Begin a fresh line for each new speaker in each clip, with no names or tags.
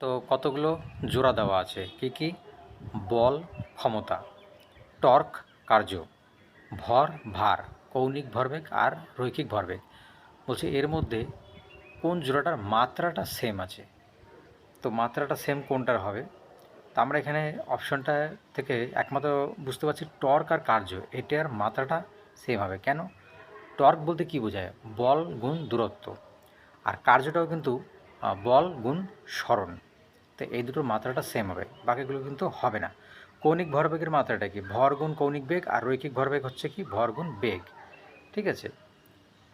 তো কতগুলো জোড়া দেওয়া আছে? কি কি? বল, ক্ষমতা। টর্ক, কার্য। ভর, ভার। কৌণিক ভরবেগ আর রৈখিক ভরবেগ। বলছে, এর মধ্যে কোন জোড়াটার মাত্রাটা সেম আছে? তো মাত্রাটা সেম কোনটার হবে? তো আমরা এখানে অপশনটা থেকে একমাত্র বুঝতে পারছি টর্ক আর কার্য। এটার মাত্রাটা সেম হবে। কেন? টর্ক বলতে কি বোঝায়? বল গুণ দূরত্ব। আর কার্যটাও কিন্তু বল গুণ স্মরণ। তো এই দুটোর মাত্রাটা সেম হবে। বাকিগুলো কিন্তু হবে না। কৌণিক ভরবেগের মাত্রাটা কি? ভর গুণ কৌণিক বেগ আর রৈখিক ভরবেগ হচ্ছে কি? ভর গুণ বেগ। ঠিক আছে?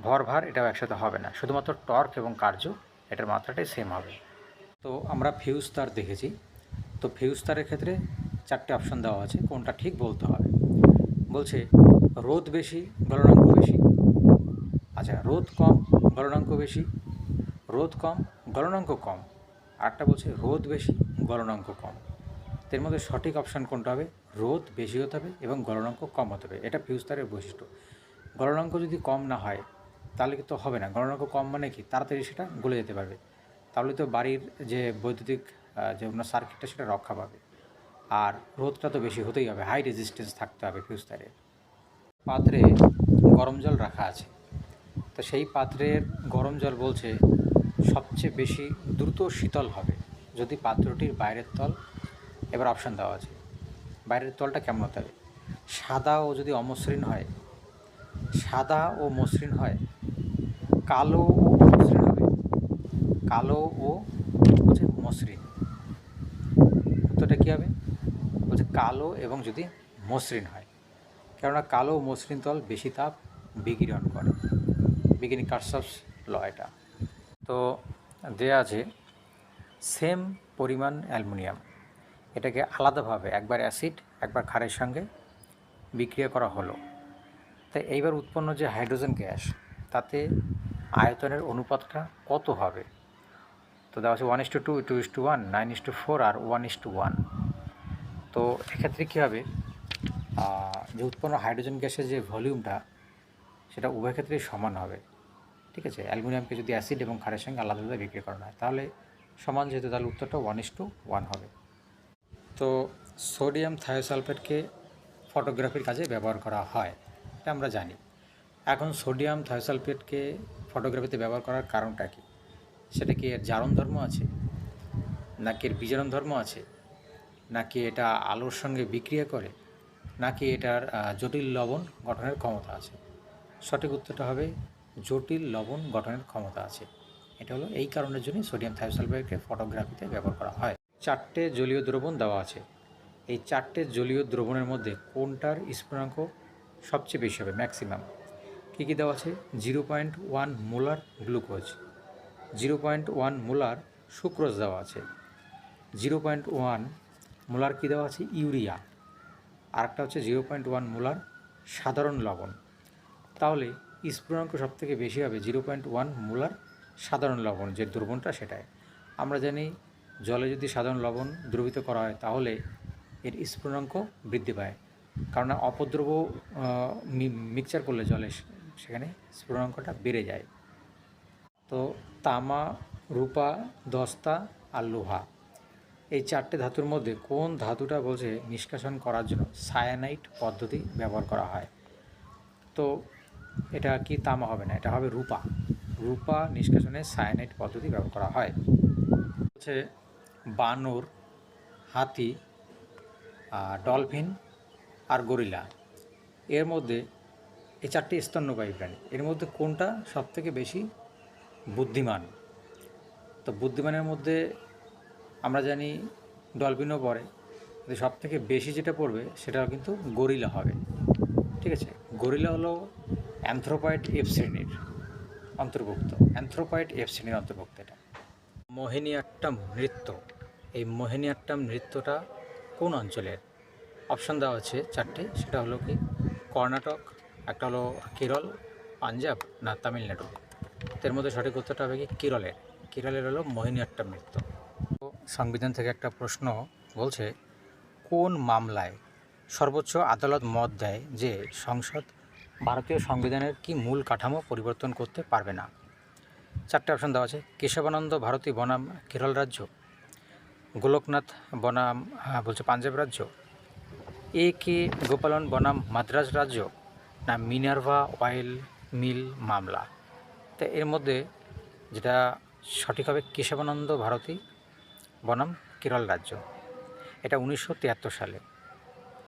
ভর, ভার এটাও একসাথে হবে না। শুধুমাত্র টর্ক এবং কার্য এটার মাত্রাটাই সেম হবে। তো আমরা ফিউজ তার দেখেছি। তো ফিউজ তারের ক্ষেত্রে চারটে অপশন দেওয়া আছে। কোনটা ঠিক বলতে হবে। বলছে রোদ বেশি গলনাঙ্ক বেশি। আচ্ছা রোদ কম গলনাঙ্ক বেশি। রোদ কম গলনাঙ্ক কম। আরটা বলছে রোদ বেশি, গলনাঙ্ক কম। এর মধ্যে সঠিক অপশান কোনটা হবে? রোদ বেশি হতে হবে এবং গলনাঙ্ক কম হতে হবে। এটা ফিউজ তারের বৈশিষ্ট্য। গলনাঙ্ক যদি কম না হয়, তাহলে তো হবে না। গলনাঙ্ক কম মানে কি? তাড়াতাড়ি সেটা গলে যেতে পারবে। তাহলে তো বাড়ির যে বৈদ্যুতিক যে আপনার সার্কিটটা সেটা রক্ষা পাবে। আর রোদটা তো বেশি হতেই হবে। হাই রেজিস্ট্যান্স থাকতে হবে ফিউজ তারে। পাত্রে গরম জল রাখা আছে। তো সেই পাত্রের গরম জল বলছে সবচেয়ে বেশি দ্রুত শীতল হবে। যদি পাত্রটির বাইরের তল, এবার অপশান দেওয়া আছে। বাইরের তলটা কেমন হতে হবে সাদা ও যদি অমসৃণ হয়, সাদা ও মসৃণ হয়, কালো ও অমসৃণ হবে। কালো ও হচ্ছে মসৃণ। উত্তরটা কী হবে? বলছে কালো এবং যদি মসৃণ হয়। কেননা কালো মসৃণ তল বেশি তাপ বিকিরণ করে। বিজ্ঞানী কার্সফস ল এটা। তো দেয়া আছে সেম পরিমাণ অ্যালুমিনিয়াম। এটাকে আলাদাভাবে একবার অ্যাসিড, একবার ক্ষারের সঙ্গে বিক্রিয়া করা হলো। তাই এইবার উৎপন্ন যে হাইড্রোজেন গ্যাস, তাতে আয়তনের অনুপাতটা কত হবে? তো দেওয়া আছে one is two two two is two one nine is two four R one is two one তো এক্ষেত্রে কী হবে? যে উৎপন্ন হাইড্রোজেন গ্যাসের যে ভলিউমটা, সেটা উভয় ক্ষেত্রেই সমান হবে। ঠিক আছে? অ্যালুমিনিয়ামকে যদি অ্যাসিড এবং ক্ষারের সঙ্গে আলাদা আলাদা বিক্রি করানো হয়, তাহলে সমান যেহেতু তাহলে উত্তরটা ওয়ান ইস টু ওয়ান হবে। তো সোডিয়াম থায়োসালফেটকে ফটোগ্রাফির কাজে ব্যবহার করা হয়, এটা আমরা জানি। এখন সোডিয়াম থায়োসালফেটকে ফটোগ্রাফিতে ব্যবহার করার কারণটা কি? সেটা কি এর জারণ ধর্ম আছে? নাকি এর বিজারণ ধর্ম আছে? নাকি এটা আলোর সঙ্গে বিক্রিয়া করে? নাকি এটার জটিল লবণ গঠনের ক্ষমতা আছে? সঠিক উত্তরটা হবে জটিল লবণ গঠনের ক্ষমতা আছে। এটা হলো এই কারণের জন্য সোডিয়াম থায়োসালফেটকে ফটোগ্রাফিতে ব্যবহার করা হয়। চারটে জলীয় দ্রবণ দেওয়া আছে। এই চারটে জলীয় দ্রবণের মধ্যে কোনটার স্ফুটনাঙ্ক সবচেয়ে বেশি হবে? ম্যাক্সিমাম। কী কী দেওয়া আছে? Zero point one molar glucose. Zero point one molar sucrose দেওয়া আছে। জিরো পয়েন্ট ওয়ান মোলার কী দেওয়া আছে? ইউরিয়া। আরেকটা হচ্ছে জিরো পয়েন্ট ওয়ান মোলার সাধারণ লবণ। তাহলে স্ফুটনাঙ্ক সব থেকে বেশি হবে জিরো পয়েন্ট ওয়ান মোলার সাধারণ লবণ, যে দ্রবণটা সেটাই। আমরা জানি জলে যদি সাধারণ লবণ দ্রবীত করা হয়, তাহলে এর স্ফুটনাঙ্ক বৃদ্ধি পায়। কারণ অপদ্রব মিক্সচার করলে জলে সেখানে স্ফুটনাঙ্কটা বেড়ে যায়। তো তামা, রূপা, দস্তা আর লোহা, এই চারটে ধাতুর মধ্যে কোন ধাতুটা বলছে নিষ্কাশন করার জন্য সায়ানাইট পদ্ধতি ব্যবহার করা হয়? তো এটা কি তামা হবে না, এটা হবে রূপা। রূপা নিষ্কাশনে সায়ানাইট পদ্ধতি ব্যবহার করা হয়। হচ্ছে বানর, হাতি ডলফিন আর গরিলা। এর মধ্যে এই চারটি স্তন্যপায়ী প্রাণী। এর মধ্যে কোনটা সবথেকে বেশি বুদ্ধিমান? তো বুদ্ধিমানের মধ্যে আমরা জানি ডলফিনও পড়ে, কিন্তু সব থেকে বেশি যেটা পড়বে সেটা কিন্তু গরিলা হবে। ঠিক আছে, গরিলা হলো অ্যান্থ্রোপয়েড এফ শ্রেণির অন্তর্ভুক্ত। অ্যান্থ্রোপয়েড এফ শ্রেণির অন্তর্ভুক্ত এটা। মোহিনীয়াট্টম নৃত্য। এই মোহিনীয়াট্টম নৃত্যটা কোন অঞ্চলের? অপশান দেওয়া আছে চারটে। সেটা হলো কি কর্ণাটক, একটা হলো কেরল, পাঞ্জাব না তামিলনাড়ু? এর মধ্যে সঠিক উত্তরটা হবে কি কেরলের। কেরলের হলো মোহিনীয়াট্টম নৃত্য। সংবিধান থেকে একটা প্রশ্ন বলছে, কোন মামলায় সর্বোচ্চ আদালত মত দেয় যে সংসদ ভারতীয় সংবিধানের কি মূল কাঠামো পরিবর্তন করতে পারবে না? চারটে অপশন দেওয়া আছে। কেশবানন্দ ভারতী বনাম কেরল রাজ্য। গোলকনাথ বনাম বলছে পাঞ্জাব রাজ্য। এ কে গোপালন বনাম মাদ্রাজ রাজ্য না মিনার্ভা অয়েল মিল মামলা? তা এর মধ্যে যেটা সঠিক হবে কেশবানন্দ ভারতী বনাম কেরল রাজ্য। এটা উনিশশো তিয়াত্তর সালে।